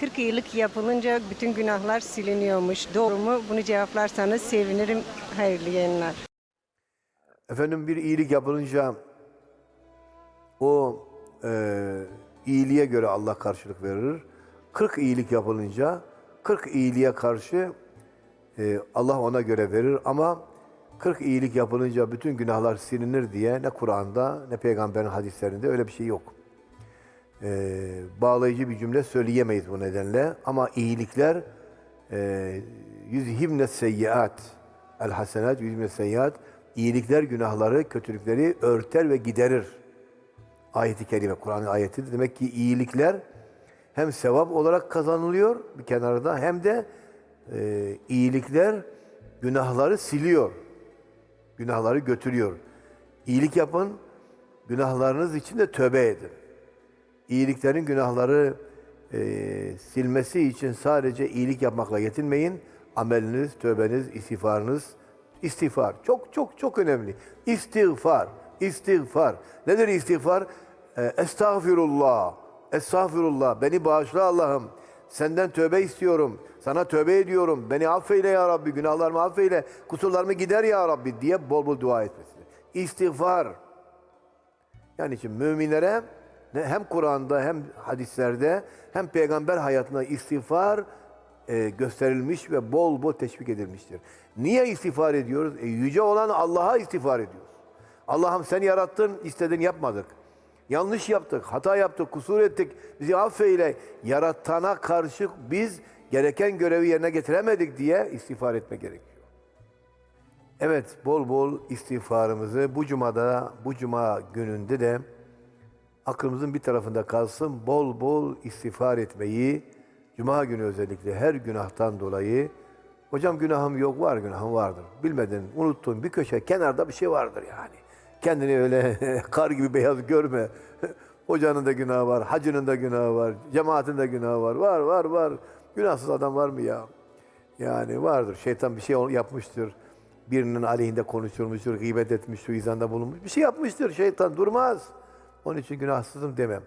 40 iyilik yapılınca bütün günahlar siliniyormuş. Doğru mu? Bunu cevaplarsanız sevinirim. Hayırlı yayınlar. Efendim bir iyilik yapılınca o e, iyiliğe göre Allah karşılık verir. 40 iyilik yapılınca 40 iyiliğe karşı e, Allah ona göre verir ama 40 iyilik yapılınca bütün günahlar silinir diye ne Kur'an'da ne peygamberin hadislerinde öyle bir şey yok. E, bağlayıcı bir cümle söyleyemeyiz bu nedenle ama iyilikler e, yüzhibne seyyiat el hasenat yüzhibne seyyiat iyilikler günahları, kötülükleri örter ve giderir. Ayeti kerime, Kur'an'ın ayeti. Demek ki iyilikler hem sevap olarak kazanılıyor bir kenarda hem de e, iyilikler günahları siliyor. Günahları götürüyor. İyilik yapın, günahlarınız için de tövbe edin. İyiliklerin günahları e, silmesi için sadece iyilik yapmakla yetinmeyin. Ameliniz, tövbeniz, istiğfarınız, istiğfar çok çok çok önemli. İstiğfar, istiğfar. Nedir istiğfar? E, estağfirullah, estağfirullah. Beni bağışla Allah'ım. Senden tövbe istiyorum. Sana tövbe ediyorum. Beni affeyle ya Rabbi. Günahlarımı affeyle. Kusurlarımı gider ya Rabbi diye bol bol dua etmesi. İstiğfar. Yani için müminlere hem Kur'an'da hem hadislerde hem peygamber hayatında istiğfar e, gösterilmiş ve bol bol teşvik edilmiştir. Niye istiğfar ediyoruz? E, yüce olan Allah'a istiğfar ediyoruz. Allah'ım sen yarattın, istedin yapmadık. Yanlış yaptık, hata yaptık, kusur ettik. Bizi affeyle. Yaratana karşı biz gereken görevi yerine getiremedik diye istiğfar etme gerekiyor. Evet, bol bol istiğfarımızı bu cumada, bu cuma gününde de aklımızın bir tarafında kalsın. Bol bol istiğfar etmeyi, cuma günü özellikle her günahtan dolayı, hocam günahım yok, var günahım vardır. Bilmedin, unuttun bir köşe, kenarda bir şey vardır yani. Kendini öyle kar gibi beyaz görme. Hocanın da günahı var, hacının da günahı var, cemaatin de günahı var. Var, var, var. Günahsız adam var mı ya? Yani vardır. Şeytan bir şey yapmıştır. Birinin aleyhinde konuşturmuştur, gıybet etmiş, suizanda bulunmuş. Bir şey yapmıştır şeytan. Durmaz. Onun için günahsızım demem.